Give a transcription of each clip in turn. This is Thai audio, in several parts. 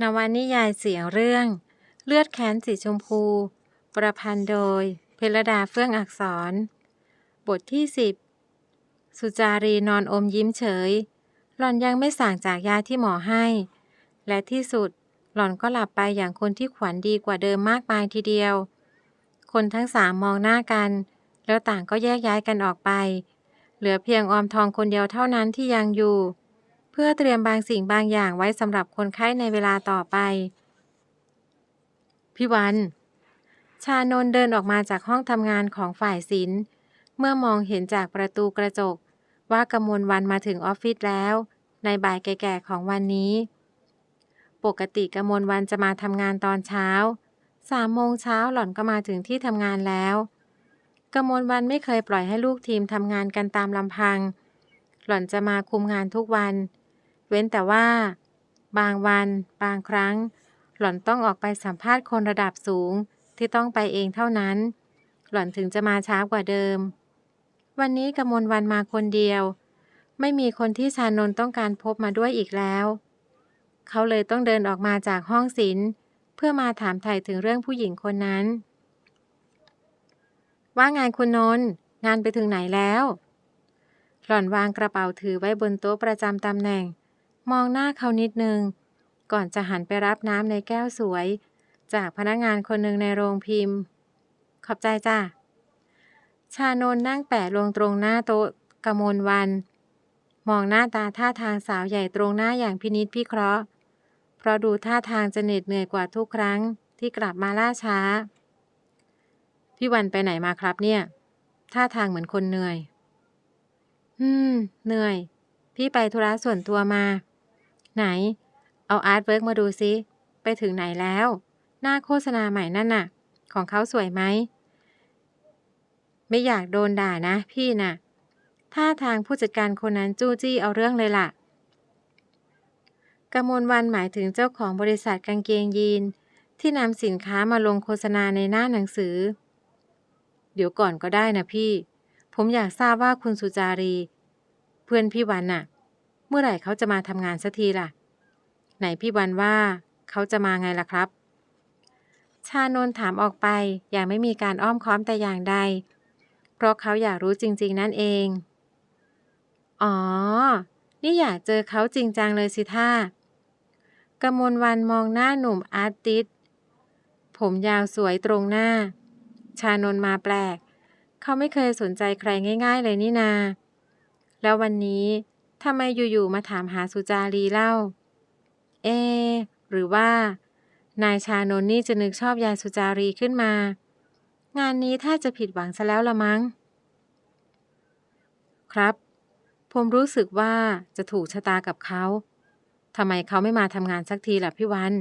นวนิยายเสียงเรื่อง เลือดแค้นสีชมพู ประพันธ์โดย เพลดาเฟื่องอักษร บทที่สิบสุจารีนอนอมยิ้มเฉย หล่อนยังไม่สั่งจากยาที่หมอให้ และที่สุดหล่อนก็หลับไปอย่างคนที่ขวัญดีกว่าเดิมมากมายทีเดียว คนทั้งสามมองหน้ากัน แล้วต่างก็แยกย้ายกันออกไป เหลือเพียงออมทองคนเดียวเท่านั้นที่ยังอยู่ เพื่อเตรียมบางสิ่งบางอย่างไว้สำหรับคนไข้ในเวลาต่อไป พี่วัน ชานนเดินออกมาจากห้องทำงานของฝ่ายศิลป์ เมื่อมองเห็นจากประตูกระจก ว่ากมลวันมาถึงออฟฟิศแล้ว ในบ่ายแก่ๆของวันนี้ ปกติกมลวันจะมาทำงานตอนเช้าสามโมงเช้าหล่อนก็มาถึงที่ทำงานแล้วกมลวันไม่เคยปล่อยให้ลูกทีมทำงานกันตามลำพัง หล่อนจะมาคุมงานทุกวัน เว้นแต่ว่า บางวัน บางครั้ง หล่อนต้องออกไปสัมภาษณ์คนระดับสูงที่ต้องไปเองเท่านั้น หล่อนถึงจะมาช้ากว่าเดิม วันนี้กมลวันมาคนเดียว ไม่มีคนที่ชานนต้องการพบมาด้วยอีกแล้ว เขาเลยต้องเดินออกมาจากห้องศิลป์เพื่อมาถามไถ่ถึงเรื่องผู้หญิงคนนั้น ว่างานคุณนนท์งานไปถึงไหนแล้ว หล่อนวางกระเป๋าถือไว้บนโต๊ะประจำตำแหน่ง มองหน้าเขานิดนึง ก่อนจะหันไปรับน้ำในแก้วสวย จากพนักงานคนหนึ่งในโรงพิมพ์ ขอบใจจ้ะ ชานนนั่งแปะลงตรงหน้าโต๊ะกมลวัน มองหน้าตาท่าทางสาวใหญ่ตรงหน้าอย่างพินิษพิเคราะห์ เพราะดูท่าทางจะเหน็ดเหนื่อยกว่าทุกครั้งที่กลับมาล่าช้า พี่วันไปไหนมาครับเนี่ย ท่าทางเหมือนคนเหนื่อย อืม เหนื่อย พี่ไปธุระส่วนตัวมา ไหน เอาอาร์ตเวิร์กมาดูซิ ไปถึงไหนแล้ว หน้าโฆษณาใหม่นั่นน่ะ ของเขาสวยไหม ไม่อยากโดนด่านะพี่น่ะท่าทางผู้จัดการคนนั้นจู้จี้เอาเรื่องเลยล่ะกมลวันหมายถึงเจ้าของบริษัทกางเกงยีน ที่นำสินค้ามาลงโฆษณาในหน้าหนังสือ เดี๋ยวก่อนก็ได้นะพี่ ผมอยากทราบว่าคุณสุจารี เพื่อนพี่วันน่ะ มื่อไหร่เขาจะมาทำงานสักทีล่ะ ไหนพี่วันว่า เขาจะมาไงล่ะครับ ชานนถามออกไปอย่างไม่มีการอ้อมค้อมแต่อย่างใด เพราะเขาอยากรู้จริง ๆ นั่นเอง อ๋อ นี่อยากเจอเขาจริงจังเลยสิท่ากมลวันมองหน้าหนุ่มอาร์ติสผมยาวสวยตรงหน้า ชานนมาแปลก เขาไม่เคยสนใจใครง่าย ๆ เลยนี่นา แล้ววันนี้ ทำไมอยู่ๆมาถามหาสุจารีเล่า เอ หรือว่า นายชานนนี่จะนึกชอบยายสุจารีขึ้นมา งานนี้ถ้าจะผิดหวังซะแล้วละมั้ง ครับ ผมรู้สึกว่าจะถูกชะตากับเขาทำไมเขาไม่มาทำงานสักทีล่ะพี่วัน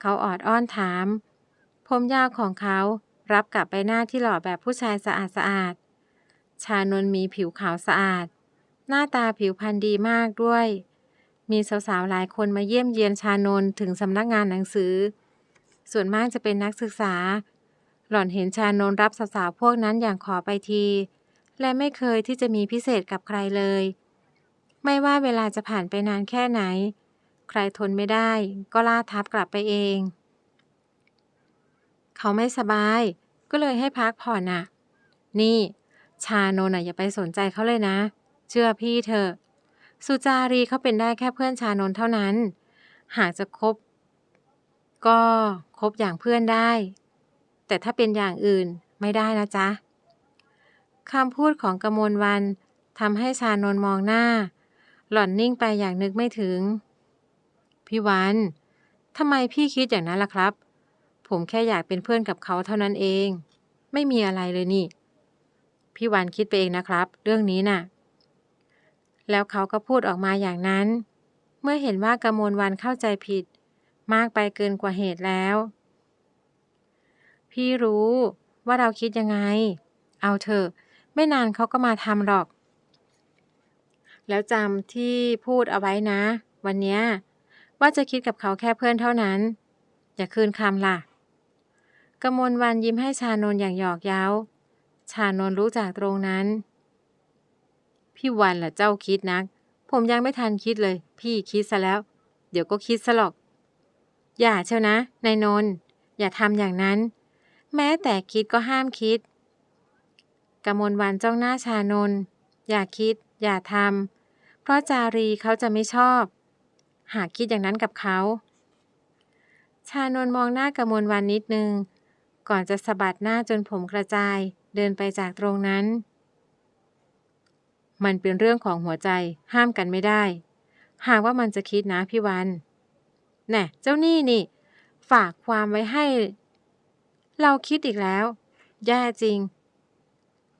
เขาออดอ้อนถาม ผมยาวของเขารับกับใบหน้าที่หล่อแบบผู้ชายสะอาดสะอาด ชานนมีผิวขาวสะอาด หน้าตาผิวพรรณดีมากด้วย มีสาวๆหลายคนมาเยี่ยมเยียนชานนถึงสำนักงานหนังสือ ส่วนมากจะเป็นนักศึกษา หล่อนเห็นชานนรับสาวๆพวกนั้นอย่างขอไปที และไม่เคยที่จะมีพิเศษกับใครเลย ไม่ว่าเวลาจะผ่านไปนานแค่ไหน ใครทนไม่ได้ก็ล่าทับกลับไปเอง เขาไม่สบาย ก็เลยให้พักผ่อนน่ะ นี่ ชานนท์น่ะอย่าไปสนใจเขาเลยนะเเชื่อพี่เถอะ สุจารีเขาเป็นได้แค่เพื่อนชานนเท่านั้น หากจะคบ ก็คบอย่างเพื่อนได้ แต่ถ้าเป็นอย่างอื่นไม่ได้นะจ๊ะคำพูดของกมลวันทำให้ชานนมองหน้า หล่อนนิ่งไปอย่างนึกไม่ถึง พี่วันทำไมพี่คิดอย่างนั้นล่ะครับ ผมแค่อยากเป็นเพื่อนกับเขาเท่านั้นเอง ไม่มีอะไรเลยนี่ พี่วันคิดไปเองนะครับ เรื่องนี้น่ะ แล้วเขาก็พูดออกมาอย่างนั้น เมื่อเห็นว่ากมลวันเข้าใจผิด มากไปเกินกว่าเหตุแล้ว พี่รู้ว่าเราคิดยังไง เอาเถอะ ไม่นานเขาก็มาทำหรอก แล้วจำที่พูดเอาไว้นะ วันนี้ว่าจะคิดกับเขาแค่เพื่อนเท่านั้น อย่าคืนคำล่ะกมลวันยิ้มให้ชานนอย่างหยอกเย้า ชานนรู้จากตรงนั้น พี่วันล่ะเจ้าคิดนัก ผมยังไม่ทันคิดเลย พี่คิดซะแล้ว เดี๋ยวก็คิดซะหรอก อย่าเชียวนะนายนนท์อย่าทำอย่างนั้น แม้แต่คิดก็ห้ามคิดกมลวันจ้องหน้าชานนท์อย่าคิด อย่าทำเพราะจารีเขาจะไม่ชอบ หากคิดอย่างนั้นกับเขา ชานนท์มองหน้ากมลวันนิดนึง ก่อนจะสะบัดหน้าจนผมกระจาย เดินไปจากตรงนั้น มันเป็นเรื่องของหัวใจห้ามกันไม่ได้ หากว่ามันจะคิดนะพี่วัน แน่เจ้านี่นี่ ฝากความไว้ให้ เราคิดอีกแล้ว แย่จริง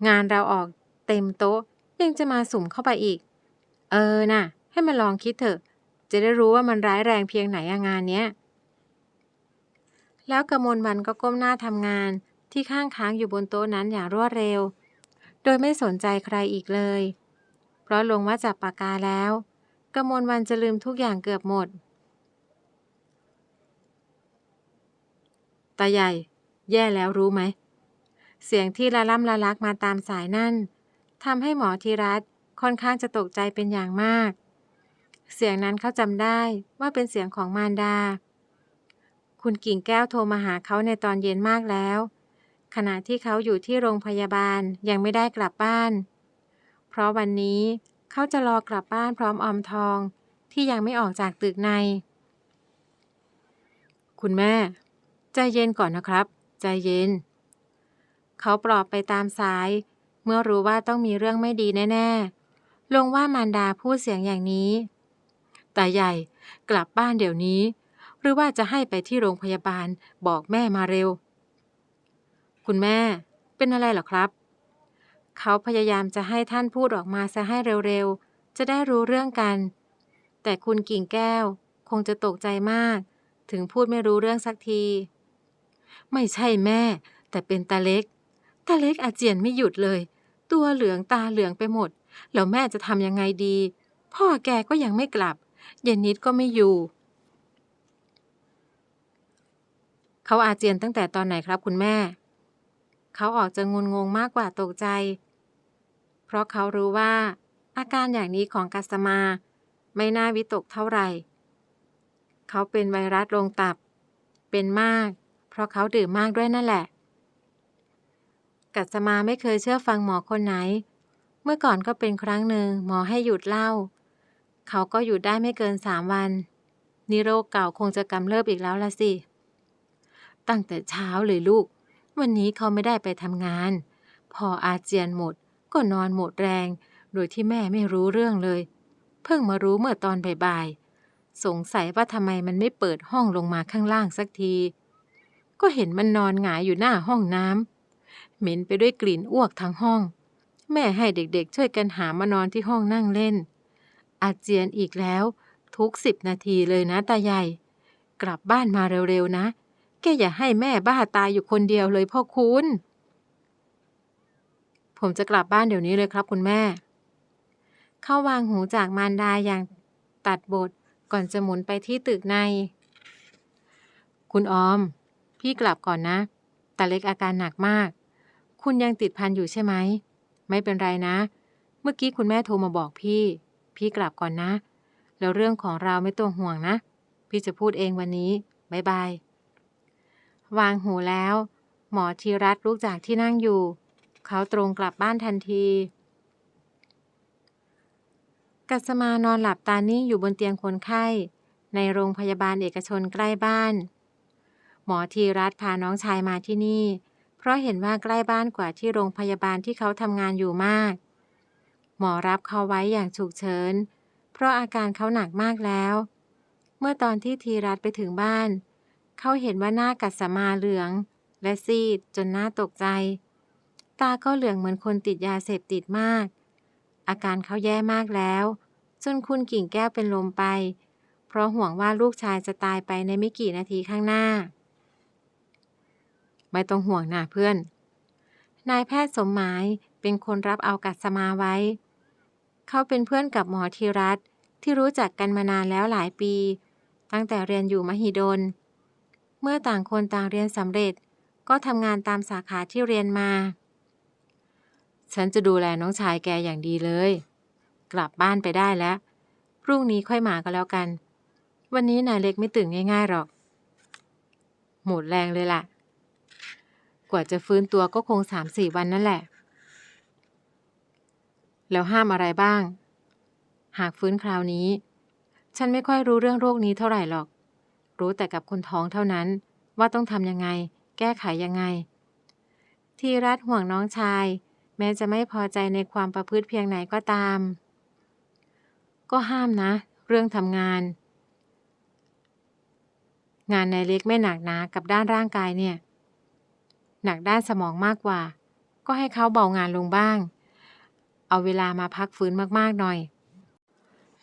งานเราออกเต็มโต๊ะยังจะมาสุ่มเข้าไปอีก เออน่ะ ให้มันลองคิดเถอะ จะได้รู้ว่ามันร้ายแรงเพียงไหนงานเนี้ย แล้วกระมวลวันก็ก้มหน้าทำงานที่ข้างค้างอยู่บนโต๊ะนั้นอย่างรวดเร็ว โดยไม่สนใจใครอีกเลย เพราะลงว่าจับปากกาแล้วกระมวลวันจะลืมทุกอย่างเกือบหมด ตาใหญ่ แย่แล้วรู้ไหม เสียงที่ละล่ำละลักมาตามสายนั่นทำให้หมอธีรัตค่อนข้างจะตกใจเป็นอย่างมาก เสียงนั้นเขาจำได้ว่าเป็นเสียงของมารดา คุณกิ่งแก้วโทรมาหาเขาในตอนเย็นมากแล้ว ขณะที่เขาอยู่ที่โรงพยาบาลยังไม่ได้กลับบ้าน เพราะวันนี้เขาจะรอกลับบ้านพร้อมออมทองที่ยังไม่ออกจากตึกใน คุณแม่ ใจเย็นก่อนนะครับ ใจเย็น เขาปลอบไปตามสาย เมื่อรู้ว่าต้องมีเรื่องไม่ดีแน่ ๆ ลงว่ามารดาพูดเสียงอย่างนี้แต่ใหญ่กลับบ้านเดี๋ยวนี้ หรือว่าจะให้ไปที่โรงพยาบาลบอกแม่มาเร็ว คุณแม่เป็นอะไรเหรอครับ เขาพยายามจะให้ท่านพูดออกมาซะให้เร็วๆ จะได้รู้เรื่องกัน แต่คุณกิ่งแก้วคงจะตกใจมาก ถึงพูดไม่รู้เรื่องสักที ไม่ใช่แม่ แต่เป็นตาเล็ก ตาเล็กอาเจียนไม่หยุดเลย ตัวเหลืองตาเหลืองไปหมด แล้วแม่จะทำยังไงดี พ่อแกก็ยังไม่กลับ เย็นนิดก็ไม่อยู่ เขาอาเจียนตั้งแต่ตอนไหนครับคุณแม่ เขาออกจะงุนงงมากกว่าตกใจ เพราะเขารู้ว่า อาการอย่างนี้ของกัสมา ไม่น่าวิตกเท่าไหร่ เขาเป็นไวรัสลงตับ เป็นมาก เพราะเขาดื่มมากด้วยนั่นแหละ กัสมาไม่เคยเชื่อฟังหมอคนไหน เมื่อก่อนก็เป็นครั้งหนึ่งหมอให้หยุดเหล้าเขาก็หยุดได้ไม่เกินสามวันนิโรคเก่าคงจะกำเริบอีกแล้วละสิ ตั้งแต่เช้าเลยลูก วันนี้เขาไม่ได้ไปทำงาน พออาเจียนหมด ก็นอนหมดแรง โดยที่แม่ไม่รู้เรื่องเลย เพิ่งมารู้เมื่อตอนบ่ายๆ สงสัยว่าทำไมมันไม่เปิดห้องลงมาข้างล่างสักที ก็เห็นมันนอนหงายอยู่หน้าห้องน้ำเหม็นไปด้วยกลิ่นอ้วกทั้งห้อง แม่ให้เด็กๆ ช่วยกันหามานอนที่ห้องนั่งเล่น อาเจียนอีกแล้ว ทุกสิบนาทีเลยนะตาใหญ่ กลับบ้านมาเร็วๆนะ แกอย่าให้แม่บ้าตายอยู่คนเดียวเลยพ่อคุณ ผมจะกลับบ้านเดี๋ยวนี้เลยครับคุณแม่ เข้าวางหูจากมารดาอย่างตัดบทก่อนจะหมุนไปที่ตึกใน คุณออม พี่กลับก่อนนะตาเล็กอาการหนักมาก คุณยังติดพันอยู่ใช่ไหม ไม่เป็นไรนะ เมื่อกี้คุณแม่โทรมาบอกพี่ พี่กลับก่อนนะ แล้วเรื่องของเราไม่ต้องห่วงนะ พี่จะพูดเองวันนี้บายบาย วางหูแล้ว หมอธีรัตลุกจากที่นั่งอยู่ เขาตรงกลับบ้านทันที กัสมานอนหลับตานิ่งอยู่บนเตียงคนไข้ ในโรงพยาบาลเอกชนใกล้บ้าน หมอธีรัตพาน้องชายมาที่นี่ เพราะเห็นว่าใกล้บ้านกว่าที่โรงพยาบาลที่เขาทำงานอยู่มาก หมอรับเขาไว้อย่างฉุกเฉิน เพราะอาการเขาหนักมากแล้ว เมื่อตอนที่ธีรัตไปถึงบ้าน เขาเห็นว่าหน้ากัสมาเหลือง และซีดจนน่าตกใจ ตาก็เหลืองเหมือนคนติดยาเสพติดมาก อาการเขาแย่มากแล้ว จนคุณกิ่งแก้วเป็นลมไป เพราะห่วงว่าลูกชายจะตายไปในไม่กี่นาทีข้างหน้า ไม่ต้องห่วงนะเพื่อน นายแพทย์สมหมายเป็นคนรับเอากัสมาไว้ เขาเป็นเพื่อนกับหมอธีรัตที่รู้จักกันมานานแล้วหลายปี ตั้งแต่เรียนอยู่มหิดล เมื่อต่างคนต่างเรียนสำเร็จก็ทำงานตามสาขาที่เรียนมา ฉันจะดูแลน้องชายแกอย่างดีเลย กลับบ้านไปได้แล้ว พรุ่งนี้ค่อยมาก็แล้วกัน วันนี้นายเล็กไม่ตื่นง่ายๆหรอก หมดแรงเลยล่ะ กว่าจะฟื้นตัวก็คงสามสี่วันนั่นแหละ แล้วห้ามอะไรบ้าง หากฟื้นคราวนี้ ฉันไม่ค่อยรู้เรื่องโรคนี้เท่าไหร่หรอก รู้แต่กับคนท้องเท่านั้น ว่าต้องทำยังไง แก้ไขยังไง ทีรัฐห่วงน้องชาย แม้จะไม่พอใจในความประพฤติเพียงไหนก็ตาม ก็ห้ามนะ เรื่องทำงาน งานในเล็กไม่หนักหนากับด้านร่างกายเนี่ย หนักด้านสมองมากกว่า ก็ให้เขาเบางานลงบ้าง เอาเวลามาพักฟื้นมากๆหน่อย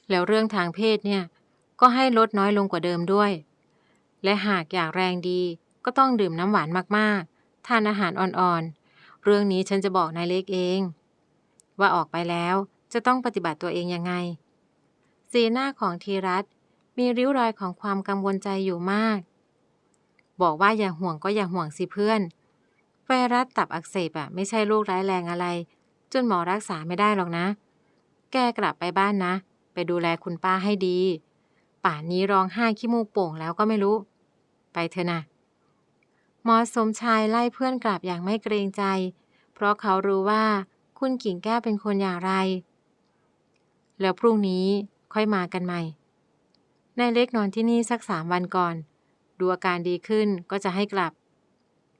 แล้วเรื่องทางเพศเนี่ย ก็ให้ลดน้อยลงกว่าเดิมด้วย และหากอยากแรงดีก็ต้องดื่มน้ำหวานมากๆ ทานอาหารอ่อนๆ เรื่องนี้ฉันจะบอกนายเล็กเอง ว่าออกไปแล้วจะต้องปฏิบัติตัวเองยังไง สีหน้าของทีรัตมีริ้วรอยของความกังวลใจอยู่มาก บอกว่าอย่าห่วงก็อย่าห่วงสิเพื่อน ไวรัสตับอักเสบอะไม่ใช่โรคร้ายแรงอะไร จนหมอรักษาไม่ได้หรอกนะ แกกลับไปบ้านนะ ไปดูแลคุณป้าให้ดี ป่านนี้ร้องไห้ขี้มูกโป่งแล้วก็ไม่รู้ ไปเถอะนะ หมอสมชายไล่เพื่อนกลับอย่างไม่เกรงใจ เพราะเขารู้ว่าคุณกิ่งแก้วเป็นคนอย่างไร แล้วพรุ่งนี้ค่อยมากันใหม่ นายเล็กนอนที่นี่สักสามวันก่อน ดูอาการดีขึ้นก็จะให้กลับ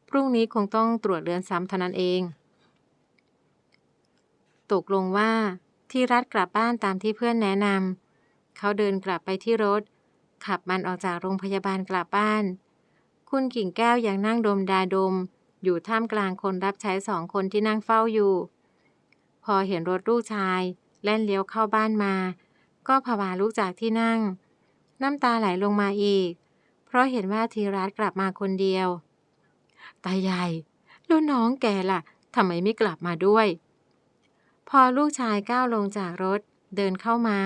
พรุ่งนี้คงต้องตรวจเลือนซ้ำเท่านั้นเอง ตกลงว่าที่รัฐกลับบ้านตามที่เพื่อนแนะนำเขาเดินกลับไปที่รถ ขับมันออกจากโรงพยาบาลกลับบ้าน คุณกิ่งแก้วยังนั่งดมดาดม อยู่ท่ามกลางคนรับใช้สองคนที่นั่งเฝ้าอยู่ พอเห็นรถลูกชาย แล่นเลี้ยวเข้าบ้านมา ก็ผวาลุกจากที่นั่ง น้ำตาไหลลงมาอีก เพราะเห็นว่าธีรัตกลับมาคนเดียว ตาใหญ่แล้วน้องแกล่ะทำไมไม่กลับมาด้วย พอลูกชายก้าวลงจากรถเดินเข้ามา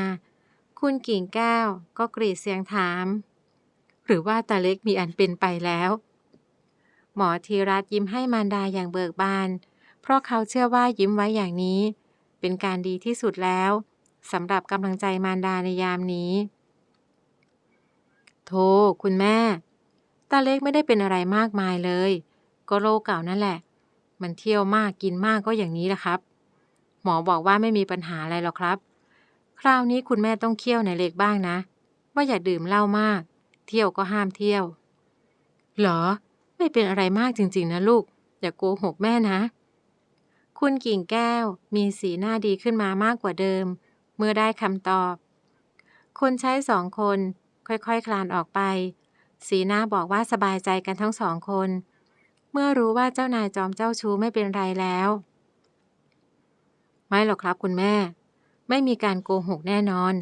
คุณกิ่งแก้วก็กรีดเสียงถาม หรือว่าตาเล็กมีอันเป็นไปแล้ว หมอธีรัตยิ้มให้มารดาอย่างเบิกบาน เพราะเขาเชื่อว่ายิ้มไว้อย่างนี้ เป็นการดีที่สุดแล้วสำหรับกำลังใจมารดาในยามนี้โธคุณแม่ ตาเล็กไม่ได้เป็นอะไรมากมายเลย ก็โรคเก่านั่นแหละ มันเที่ยวมากกินมากก็อย่างนี้แหละครับ หมอบอกว่าไม่มีปัญหาอะไรหรอกครับ คราวนี้คุณแม่ต้องเคี่ยวในเล็กบ้างนะ ว่าอย่าดื่มเหล้ามาก เที่ยวก็ห้ามเที่ยว เหรอ ไม่เป็นอะไรมากจริงๆ นะลูก อย่าโกหกแม่นะ คุณกิ่งแก้วมีสีหน้าดีขึ้นมามากกว่าเดิม เมื่อได้คำตอบ คนใช้สองคนค่อยๆคคลานออกไป สีหน้าบอกว่าสบายใจกันทั้งสองคน เมื่อรู้ว่าเจ้านายจอมเจ้าชู้ไม่เป็นไรแล้ว ไม่หรอกครับคุณแม่ ไม่มีการโกหกแน่นอน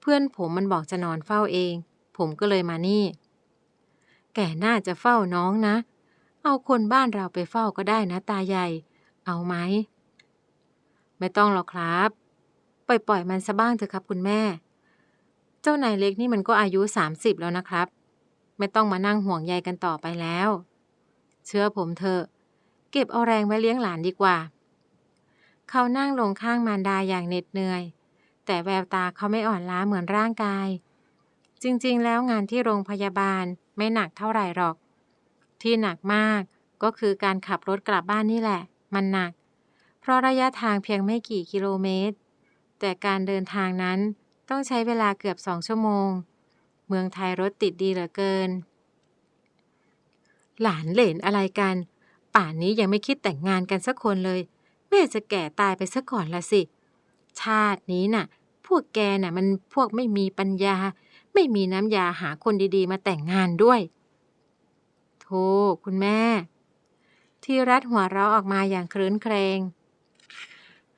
เพื่อนผมมันบอกจะนอนเฝ้าเอง ผมก็เลยมานี่ แกน่าจะเฝ้าน้องนะ เอาคนบ้านเราไปเฝ้าก็ได้นะตาใหญ่ เอาไหม ไม่ต้องหรอกครับ ปล่อยปล่อยมันซะบ้างเถอะครับคุณแม่ เจ้านายเล็กนี่มันก็อายุ 30 แล้วนะครับ ไม่ต้องมานั่งห่วงใยกันต่อไปแล้ว เชื่อผมเถอะ เก็บเอาแรงไว้เลี้ยงหลานดีกว่า เขานั่งลงข้างมารดาอย่างเหน็ดเหนื่อย แต่แววตาเขาไม่อ่อนล้าเหมือนร่างกาย จริงๆ แล้วงานที่โรงพยาบาลไม่หนักเท่าไหร่หรอก ที่หนักมากก็คือการขับรถกลับบ้านนี่แหละ มันหนัก เพราะระยะทางเพียงไม่กี่กิโลเมตร แต่การเดินทางนั้นต้องใช้เวลาเกือบสองชั่วโมง เมืองไทยรถติดดีเหลือเกิน หลานเหลนอะไรกัน ป่านนี้ยังไม่คิดแต่งงานกันสักคนเลย แม่จะแก่ตายไปซะก่อนละสิ ชาตินี้น่ะ พวกแกน่ะมันพวกไม่มีปัญญา ไม่มีน้ำยาหาคนดีๆ มาแต่งงานด้วย โธ่คุณแม่ ที่รัฐหัวเราะออกมาอย่างครื้นเครง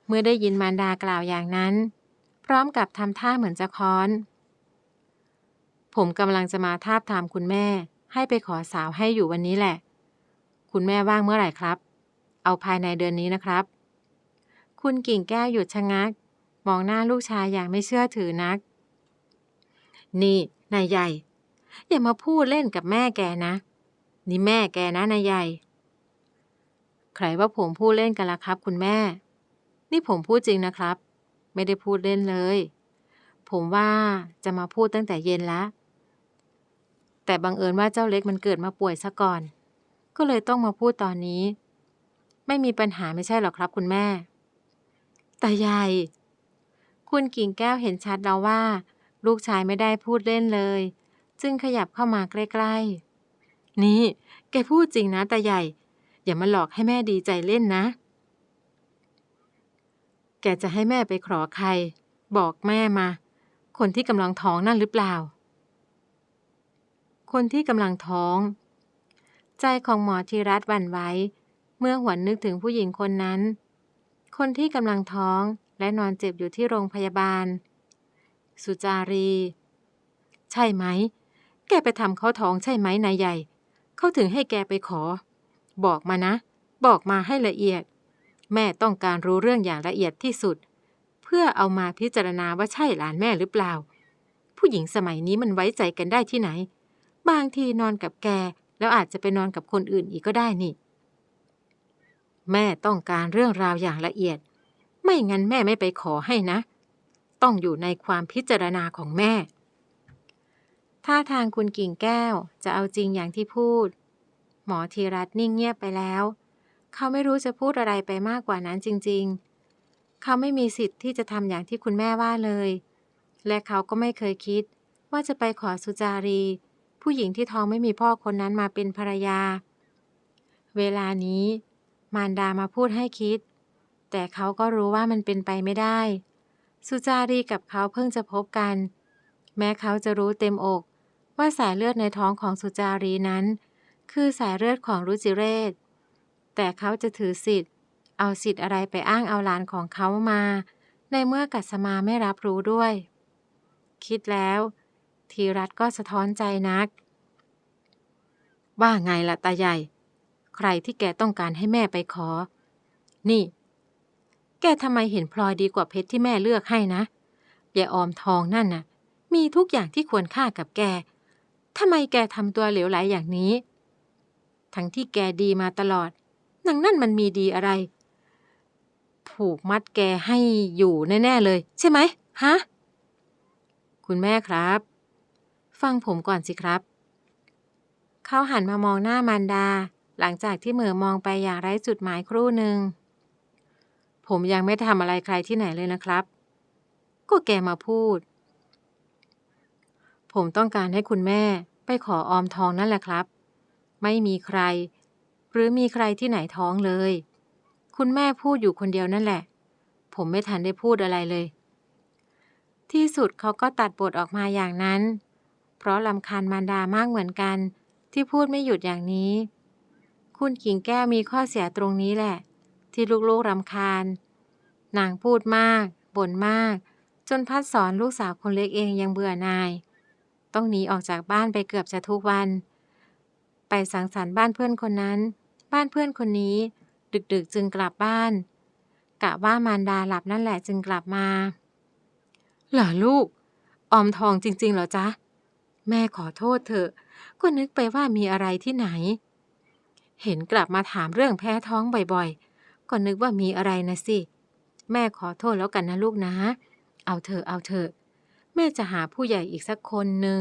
เมื่อได้ยินมารดากล่าวอย่างนั้น พร้อมกับทำท่าเหมือนจะค้อน ผมกำลังจะมาทาบทามคุณแม่ ให้ไปขอสาวให้อยู่วันนี้แหละ คุณแม่ว่างเมื่อไหร่ครับ เอาภายในเดือนนี้นะครับ คุณกิ่งแก้วหยุดชะงัก มองหน้าลูกชายอย่างไม่เชื่อถือนัก นี่นายใหญ่ อย่ามาพูดเล่นกับแม่แกนะ นี่แม่แกนะนายใหญ่ ใครว่าผมพูดเล่นกันล่ะครับ คุณแม่ นี่ผมพูดจริงนะครับ ไม่ได้พูดเล่นเลย ผมว่าจะมาพูดตั้งแต่เย็นแล้วแต่บังเอิญว่าเจ้าเล็กมันเกิดมาป่วยซะก่อน ก็เลยต้องมาพูดตอนนี้ ไม่มีปัญหาไม่ใช่หรอครับ คุณแม่แต่ยายคุณกิ่งแก้วเห็นชัดแล้วว่า ลูกชายไม่ได้พูดเล่นเลย จึงขยับเข้ามาใกล้ๆ นี่ แกพูดจริงนะตาใหญ่ อย่ามาหลอกให้แม่ดีใจเล่นนะ แกจะให้แม่ไปขอใคร บอกแม่มา คนที่กำลังท้องนั่นหรือเปล่า คนที่กำลังท้อง ใจของหมอธีรัตน์วันไหวเมื่อหวนนึกถึงผู้หญิงคนนั้น คนที่กำลังท้องและนอนเจ็บอยู่ที่โรงพยาบาล สุจารี ใช่ไหม แกไปทำเขาท้องใช่ไหมนายใหญ่ เขาถึงให้แกไปขอ บอกมานะ บอกมาให้ละเอียด แม่ต้องการรู้เรื่องอย่างละเอียดที่สุด เพื่อเอามาพิจารณาว่าใช่หลานแม่หรือเปล่า ผู้หญิงสมัยนี้มันไว้ใจกันได้ที่ไหน บางทีนอนกับแก แล้วอาจจะไปนอนกับคนอื่นอีกก็ได้นี่ แม่ต้องการเรื่องราวอย่างละเอียด ไม่งั้นแม่ไม่ไปขอให้นะ ต้องอยู่ในความพิจารณาของแม่ ท่าทางคุณกิ่งแก้วจะเอาจริงอย่างที่พูด หมอธีรัตน์นิ่งเงียบไปแล้ว เขาไม่รู้จะพูดอะไรไปมากกว่านั้นจริง ๆ เขาไม่มีสิทธิ์ที่จะทำอย่างที่คุณแม่ว่าเลย และเขาก็ไม่เคยคิด ว่าจะไปขอสุจารี ผู้หญิงที่ท้องไม่มีพ่อคนนั้นมาเป็นภรรยา เวลานี้ มารดามาพูดให้คิด แต่เขาก็รู้ว่ามันเป็นไปไม่ได้ สุจารีกับเขาเพิ่งจะพบกัน แม้เขาจะรู้เต็มอก ว่าสายเลือดในท้องของสุจารีนั้น คือสายเลือดของรุจิเรศ แต่เขาจะถือสิทธิ์ เอาสิทธิ์อะไรไปอ้างเอาหลานของเขามา ในเมื่อกัสมาไม่รับรู้ด้วย คิดแล้ว ทีรัตก็สะท้อนใจนัก ว่าไงล่ะตาใหญ่ ใครที่แกต้องการให้แม่ไปขอ นี่ กทำไมเห็นพลอยดีกว่าเพชรที่แม่เลือกให้นะยายออมทองนั่นน่ะ มีทุกอย่างที่ควรค่ากับแกทำไมแกทำตัวเหลวไหลอย่างนี้ ทั้งที่แกดีมาตลอดนางนั่นมันมีดีอะไร ผูกมัดแกให้อยู่แน่ ๆ เลย ใช่ไหมฮะ คุณแม่ครับ ฟังผมก่อนสิครับ เขาหันมามองหน้ามารดา หลังจากที่เหมือมองไปอย่างไร้จุดหมายครู่หนึ่ง ผมยังไม่ทำอะไรใครที่ไหนเลยนะครับ ก็แกมาพูด ผมต้องการให้คุณแม่ไปขอออมทองนั่นแหละครับ ไม่มีใคร หรือมีใครที่ไหนท้องเลย คุณแม่พูดอยู่คนเดียวนั่นแหละ ผมไม่ทันได้พูดอะไรเลย ที่สุดเขาก็ตัดบทออกมาอย่างนั้น เพราะลำคาญมารดามากเหมือนกัน ที่พูดไม่หยุดอย่างนี้ คุณกิ่งแก้วมีข้อเสียตรงนี้แหละ ที่ลูกๆรำคาญ นางพูดมาก บ่นมาก จนพัดสอนลูกสาวคนเล็กเองยังเบื่อนาย ต้องหนีออกจากบ้านไปเกือบจะทุกวัน ไปสังสรรค์บ้านเพื่อนคนนั้น บ้านเพื่อนคนนี้ ดึกๆจึงกลับบ้าน กะว่ามารดาหลับนั่นแหละจึงกลับมาเหรอลูก ออมทองจริง ๆ เหรอจ๊ะ แม่ขอโทษเถอะ ก็นึกไปว่ามีอะไรที่ไหน เห็นกลับมาถามเรื่องแพ้ท้องบ่อยๆ ก็นึกว่ามีอะไรนะสิ แม่ขอโทษแล้วกันนะลูกนะ เอาเถอะเอาเถอะแม่จะหาผู้ใหญ่อีกสักคนหนึ่ง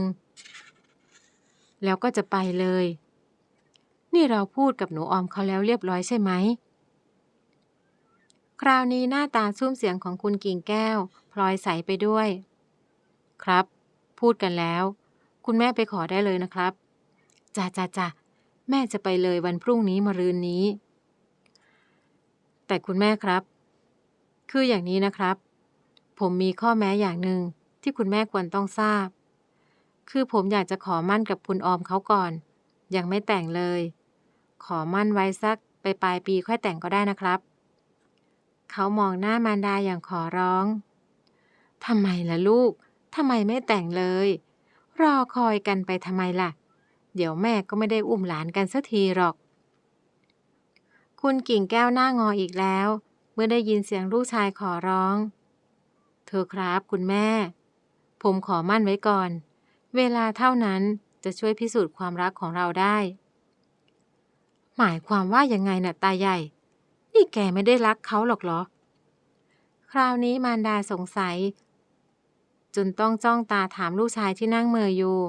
แล้วก็จะไปเลย นี่เราพูดกับหนูออมเขาแล้วเรียบร้อยใช่ไหม คราวนี้หน้าตาซุ้มเสียงของคุณกิ่งแก้ว พลอยใสไปด้วย ครับ พูดกันแล้ว คุณแม่ไปขอได้เลยนะครับจ้าจ้าจ้าแม่จะไปเลยวันพรุ่งนี้มะรืนนี้ แต่คุณแม่ครับ คืออย่างนี้นะครับ ผมมีข้อแม้อย่างหนึ่งที่คุณแม่ควรต้องทราบ คือผมอยากจะขอมั่นกับคุณออมเขาก่อน ยังไม่แต่งเลย ขอมั่นไว้สักไปปลายปีค่อยแต่งก็ได้นะครับ เขามองหน้ามารดาอย่างขอร้องทำไมล่ะลูกทำไมไม่แต่งเลย รอคอยกันไปทำไมล่ะ เดี๋ยวแม่ก็ไม่ได้อุ้มหลานกันสักทีหรอก คุณกิ่งแก้วหน้างออีกแล้ว เมื่อได้ยินเสียงลูกชายขอร้อง เธอครับคุณแม่ ผมขอมั่นไว้ก่อน เวลาเท่านั้นจะช่วยพิสูจน์ความรักของเราได้ หมายความว่ายังไงน่ะตาใหญ่ นี่แกไม่ได้รักเขาหรอกเหรอ คราวนี้มารดาสงสัย จนต้องจ้องตาถามลูกชายที่นั่งเมออยู่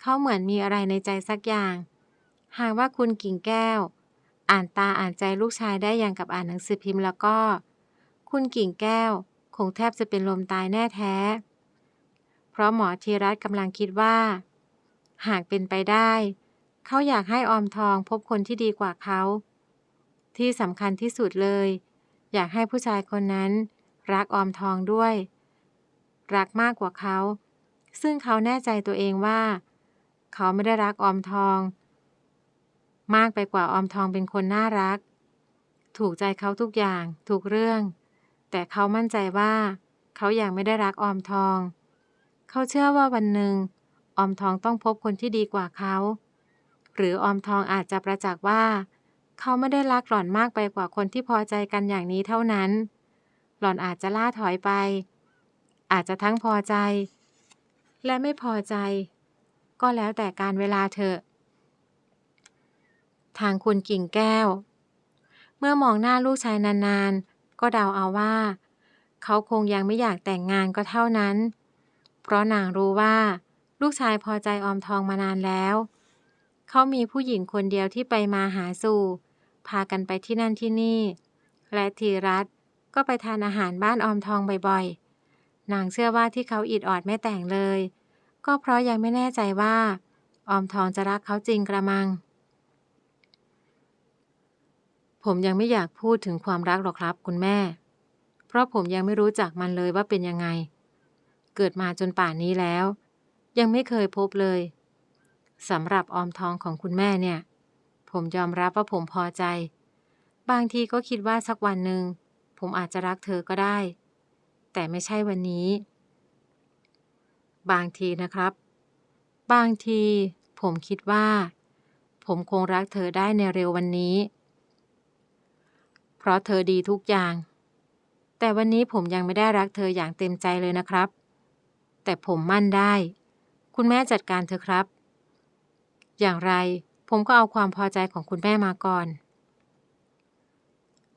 เขาเหมือนมีอะไรในใจสักอย่าง หากว่าคุณกิ่งแก้ว อ่านตาอ่านใจลูกชายได้อย่างกับอ่านหนังสือพิมพ์แล้วก็ คุณกิ่งแก้ว คงแทบจะเป็นลมตายแน่แท้ เพราะหมอธีรัตน์กำลังคิดว่า หากเป็นไปได้ เขาอยากให้ออมทองพบคนที่ดีกว่าเขา ที่สำคัญที่สุดเลย อยากให้ผู้ชายคนนั้น รักออมทองด้วย รักมากกว่าเขา ซึ่งเขาแน่ใจตัวเองว่า เขาไม่ได้รักออมทอง มากไปกว่าออมทองเป็นคนน่ารัก ถูกใจเขาทุกอย่างทุกเรื่อง แต่เขามั่นใจว่า เขายัางไม่ได้รักออมทอง เขาเชื่อว่าวันหนึ่งออมทองต้องพบคนที่ดีกว่าเขา หรือออมทองอาจจะประจักษ์ว่า เขาไม่ได้รักหล่อนมากไปกว่าคนที่พอใจกันอย่างนี้เท่านั้น หล่อนอาจจะล่าถอยไป อาจจะทั้งพอใจ และไม่พอใจ ก็แล้วแต่การเวลาเถอะ ทางคุณกิ่งแก้ว เมื่อมองหน้าลูกชายนานๆ ก็เดาเอาว่า เขาคงยังไม่อยากแต่งงานก็เท่านั้น เพราะนางรู้ว่า ลูกชายพอใจออมทองมานานแล้ว เขามีผู้หญิงคนเดียวที่ไปมาหาสู่ พากันไปที่นั่นที่นี่ และทีรัตก็ไปทานอาหารบ้านออมทองบ่อยๆ นางเชื่อว่าที่เขาอิดออดไม่แต่งเลย ก็เพราะยังไม่แน่ใจว่า ออมทองจะรักเขาจริงกระมัง ผมยังไม่อยากพูดถึงความรักหรอกครับ คุณแม่ เพราะผมยังไม่รู้จักมันเลยว่าเป็นยังไง เกิดมาจนป่านนี้แล้ว ยังไม่เคยพบเลยสำหรับออมทองของคุณแม่เนี่ย ผมยอมรับว่าผมพอใจ บางทีก็คิดว่าสักวันหนึ่งผมอาจจะรักเธอก็ได้ แต่ไม่ใช่วันนี้ บางทีนะครับ บางทีผมคิดว่า ผมคงรักเธอได้ในเร็ววันนี้ เพราะเธอดีทุกอย่าง แต่วันนี้ผมยังไม่ได้รักเธออย่างเต็มใจเลยนะครับ แต่ผมมั่นได้ คุณแม่จัดการเธอครับ อย่างไรผมก็เอาความพอใจของคุณแม่มาก่อน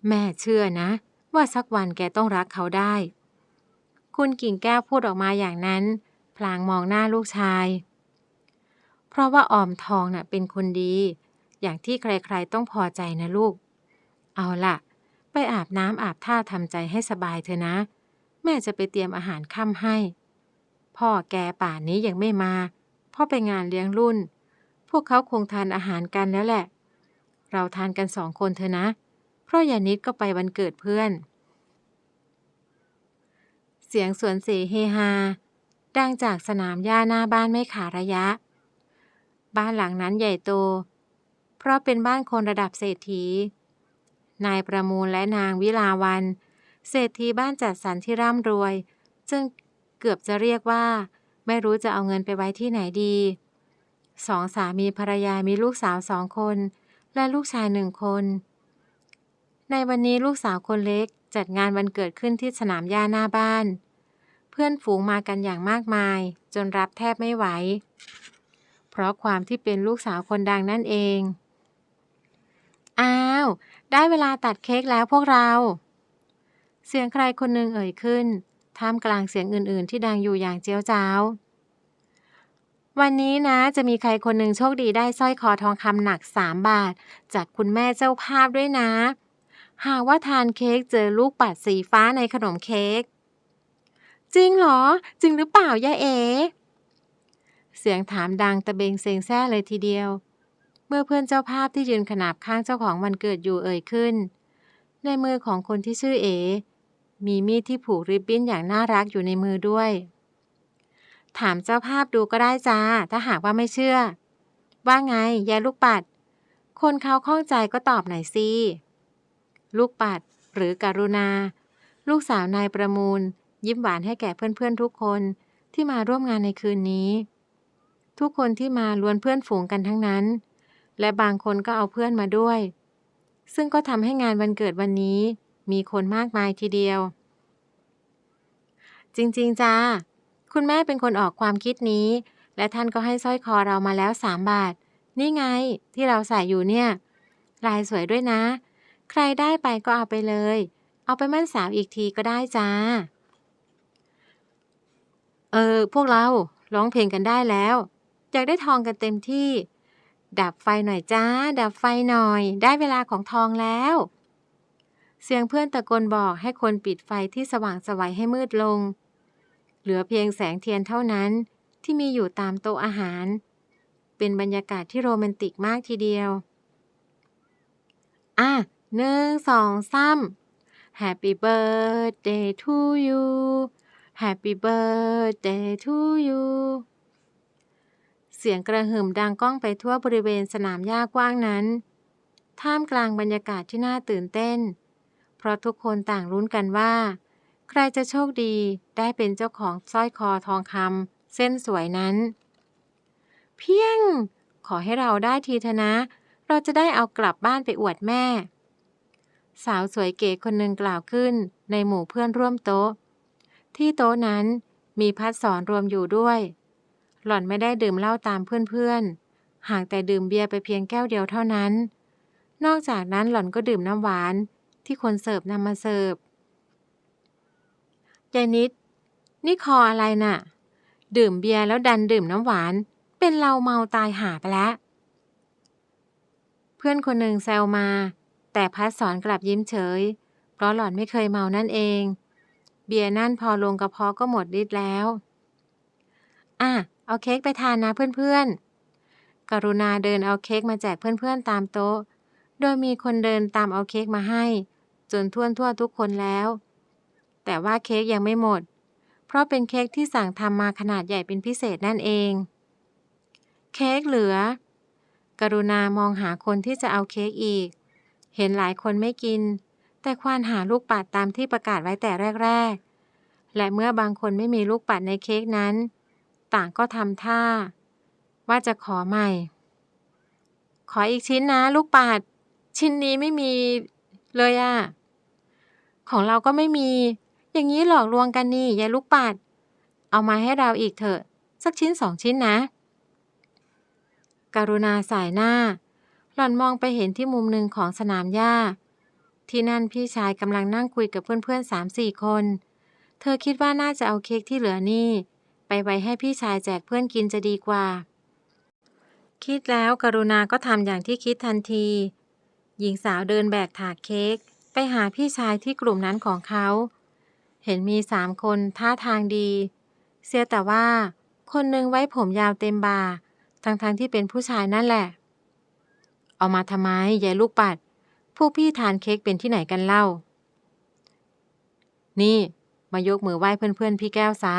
แม่เชื่อนะ ว่าสักวันแกต้องรักเขาได้ คุณกิ่งแก้วพูดออกมาอย่างนั้น พลางมองหน้าลูกชาย เพราะว่าออมทองน่ะเป็นคนดี อย่างที่ใครๆต้องพอใจนะลูก เอาล่ะ ไปอาบน้ำอาบท่าทำใจให้สบายเถอะนะ แม่จะไปเตรียมอาหารค่ำให้ พ่อแกป่านนี้ยังไม่มา พ่อไปงานเลี้ยงรุ่น พวกเขาคงทานอาหารกันแล้วแหละ เราทานกันสองคนเถอะนะ เพราะยานิดก็ไปวันเกิดเพื่อน เสียงสวนเสเฮฮา ดังจากสนามหญ้าหน้าบ้านไม่ขาระยะ บ้านหลังนั้นใหญ่โต เพราะเป็นบ้านคนระดับเศรษฐี นายประมูลและนางวิลาวัน เศรษฐีบ้านจัดสรรที่ร่ำรวยจึงเกือบจะเรียกว่า ไม่รู้จะเอาเงินไปไว้ที่ไหนดีสองสามีภรรยามีลูกสาวสองคน และลูกชายหนึ่งคน ในวันนี้ลูกสาวคนเล็กจัดงานวันเกิดขึ้นที่สนามหญ้าหน้าบ้าน เพื่อนฝูงมากันอย่างมากมาย จนรับแทบไม่ไหว เพราะความที่เป็นลูกสาวคนดังนั่นเอง อ้าว ได้เวลาตัดเค้กแล้วพวกเรา เสียงใครคนหนึ่งเอ่ยขึ้น ท่ามกลางเสียงอื่น ๆ ที่ดังอยู่อย่างเจียวจ้าว วันนี้นะจะมีใครคนหนึ่งโชคดีได้สร้อยคอทองคำหนักสามบาท จากคุณแม่เจ้าภาพด้วยนะ หากว่าทานเค้กเจอลูกปัดสีฟ้าในขนมเค้ก จริงเหรอ จริงหรือเปล่าย่าเอเสียงถามดังตะเบงเซงแซ่เลยทีเดียว เมื่อเพื่อนเจ้าภาพที่ยืนขนาบข้างเจ้าของวันเกิดอยู่เอ่ยขึ้น ในมือของคนที่ชื่อเอ มีมีดที่ผูกริบบิ้นอย่างน่ารักอยู่ในมือด้วย ถามเจ้าภาพดูก็ได้จ้า ถ้าหากว่าไม่เชื่อ ว่าไงยายลูกปัด คนเขาข้องใจก็ตอบหน่อยสิลูกปัด หรือการุณา ลูกสาวนายประมูล ยิ้มหวานให้แก่เพื่อนๆทุกคนที่มาร่วมงานในคืนนี้ ทุกคนที่มาล้วนเพื่อนฝูงกันทั้งนั้น และบางคนก็เอาเพื่อนมาด้วย ซึ่งก็ทำให้งานวันเกิดวันนี้ มีคนมากมายทีเดียว จริงๆจ้าคุณแม่เป็นคนออกความคิดนี้ และท่านก็ให้สร้อยคอเรามาแล้วสามบาท นี่ไงที่เราใส่อยู่เนี่ย ลายสวยด้วยนะ ใครได้ไปก็เอาไปเลย เอาไปมั่นสาวอีกทีก็ได้จ้า เออ พวกเราร้องเพลงกันได้แล้ว อยากได้ทองกันเต็มที่ ดับไฟหน่อยจ้า ดับไฟหน่อย ได้เวลาของทองแล้ว เสียงเพื่อนตะโกนบอกให้คนปิดไฟที่สว่างสวัยให้มืดลง เหลือเพียงแสงเทียนเท่านั้นที่มีอยู่ตามโต๊ะอาหาร เป็นบรรยากาศที่โรแมนติกมากทีเดียว อะหนึ่งสองสาม Happy birthday to you Happy birthday to you สียงกระหึ่มดังก้องไปทั่วบริเวณสนามหญ้ากว้างนั้น ท่ามกลางบรรยากาศที่น่าตื่นเต้น เพราะทุกคนต่างรุ้นกันว่า ใครจะโชคดีได้เป็นเจ้าของสร้อยคอทองคำเส้นสวยนั้น เพียง ขอให้เราได้ทีเถอะนะ เราจะได้เอากลับบ้านไปอวดแม่ สาวสวยเก๋คนหนึ่งกล่าวขึ้นในหมู่เพื่อนร่วมโต๊ะ ที่โต๊ะนั้นมีพัดสอนรวมอยู่ด้วย หล่อนไม่ได้ดื่มเหล้าตามเพื่อนๆ หากแต่ดื่มเบียร์ไปเพียงแก้วเดียวเท่านั้น นอกจากนั้นหล่อนก็ดื่มน้ำหวานที่คนเสิร์ฟนำมาเสิร์ฟยายนิด นี่คออะไรน่ะ ดื่มเบียร์แล้วดันดื่มน้ำหวาน เป็นเราเมาตายหาไปแล้ว เพื่อนคนหนึ่งแซวมา แต่พัดสอนกลับยิ้มเฉย เพราะหล่อนไม่เคยเมานั่นเอง เบียร์นั่นพอลงกระเพาะก็หมดฤทธิ์แล้ว อะ เอาเค้กไปทานนะเพื่อนๆ กรุณาเดินเอาเค้กมาแจกเพื่อนๆตามโต๊ะ โดยมีคนเดินตามเอาเค้กมาให้ จนทั่วทั่วทุกคนแล้ว แต่ว่าเค้กยังไม่หมด เพราะเป็นเค้กที่สั่งทำมาขนาดใหญ่เป็นพิเศษนั่นเอง เค้กเหลือ กรุณามองหาคนที่จะเอาเค้กอีก เห็นหลายคนไม่กิน แต่ควานหาลูกปัดตามที่ประกาศไว้แต่แรก ๆ และเมื่อบางคนไม่มีลูกปัดในเค้กนั้น ต่างก็ทำท่า ว่าจะขอใหม่ ขออีกชิ้นนะ ลูกปัด ชิ้นนี้ไม่มีเลยอะของเราก็ไม่มี อย่างนี้หลอกลวงกันนี่ยายลูกปัด เอามาให้เราอีกเถอะ สักชิ้นสองชิ้นนะกรุณาสายหน้า หล่อนมองไปเห็นที่มุมหนึ่งของสนามหญ้า ที่นั่นพี่ชายกำลังนั่งคุยกับเพื่อนๆสามสี่คน เธอคิดว่าน่าจะเอาเค้กที่เหลือนี่ ไปไว้ให้พี่ชายแจกเพื่อนกินจะดีกว่า คิดแล้วกรุณาก็ทำอย่างที่คิดทันที หญิงสาวเดินแบกถาดเค้กไปหาพี่ชายที่กลุ่มนั้นของเขา เห็นมีสามคนท่าทางดี เสียแต่ว่า คนหนึ่งไว้ผมยาวเต็มบ่าทั้งๆทที่เป็นผู้ชายนั่นแหละ เอามาทำไมยายลูกปัด พวกพี่ทานเค้กเป็นที่ไหนกันเล่า นี่มายกมือไหว้เพื่อนๆพี่แก้วซะ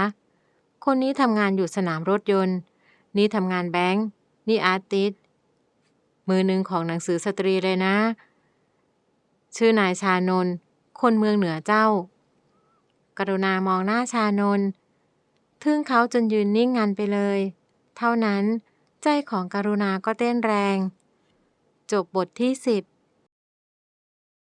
คนนี้ทำงานอยู่สนามรถยนต์ นี่ทำงานแบงค์ นี่อาร์ติสต์มือหนึ่งของหนังสือสตรีเลยนะ ชื่อนายชานน คนเมืองเหนือเจ้า กรุณามองหน้าชานนท์ทึ่งเขาจนยืนนิ่งงันไปเลย เท่านั้นใจของกรุณาก็เต้นแรง จบบทที่สิบ